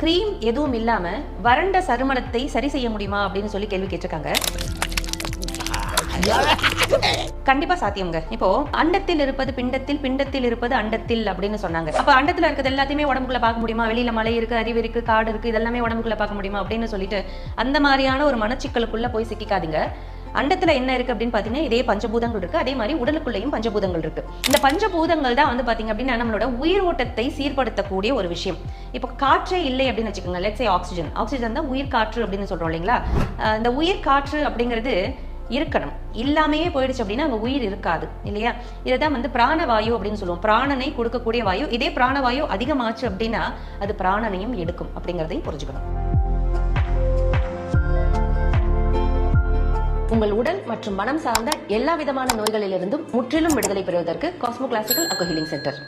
Cream எதுவும் இல்லாம வறண்ட சருமணத்தை சரி செய்ய முடியுமா அப்படின்னு சொல்லி கேள்வி கேட்டிருக்காங்க. கண்டிப்பா சாத்தியம்ங்க. இப்போ அண்டத்தில் இருப்பது பிண்டத்தில் பிண்டத்தில் இருப்பது அண்டத்தில் அப்படின்னு சொன்னாங்க. அப்ப அண்டத்துல இருக்கிறது எல்லாத்தையுமே உடம்புக்குள்ள பார்க்க முடியுமா? வெளியில மலை இருக்கு அருவி இருக்கு காடு இருக்கு இதெல்லாமே உடம்புக்குள்ள பார்க்க முடியுமா அப்படின்னு சொல்லிட்டு அந்த மாதிரியான ஒரு மனச்சிக்கலுக்குள்ள போய் சிக்கிக்காதீங்க. அண்டத்துல என்ன இருக்கு அப்படின்னு பாத்தீங்கன்னா இதே பஞ்சபூதங்கள் இருக்கு. அதே மாதிரி உடலுக்குள்ளேயும் பஞ்சபூதங்கள் இருக்கு. இந்த பஞ்சபூதங்கள் தான் வந்து பாத்தீங்க அப்படின்னா நம்மளோட உயிர் ஓட்டத்தை சீர்படுத்தக்கூடிய ஒரு விஷயம். இப்போ காற்றே இல்லை அப்படின்னு வச்சுக்கோங்க லெட்ஸே ஆக்சிஜன் ஆக்சிஜன் தான் உயிர் காற்று அப்படின்னு சொல்றோம் இல்லைங்களா? இந்த உயிர் காற்று அப்படிங்கிறது இருக்கணும். இல்லாமையே போயிடுச்சு அப்படின்னா அங்க உயிர் இருக்காது இல்லையா? இதை தான் வந்து பிராணவாயு அப்படின்னு சொல்லுவோம். பிராணனை கொடுக்கக்கூடிய வாயு. இதே பிராணவாயு அதிகமாச்சு அப்படின்னா அது பிராணனையும் எடுக்கும் அப்படிங்கிறதையும் புரிஞ்சுக்கணும். உங்கள் உடல் மற்றும் மனம் சார்ந்த எல்லா விதமான நோய்களிலிருந்தும் முற்றிலும் விடுதலை பெறுவதற்கு cosmo classical acu healing centre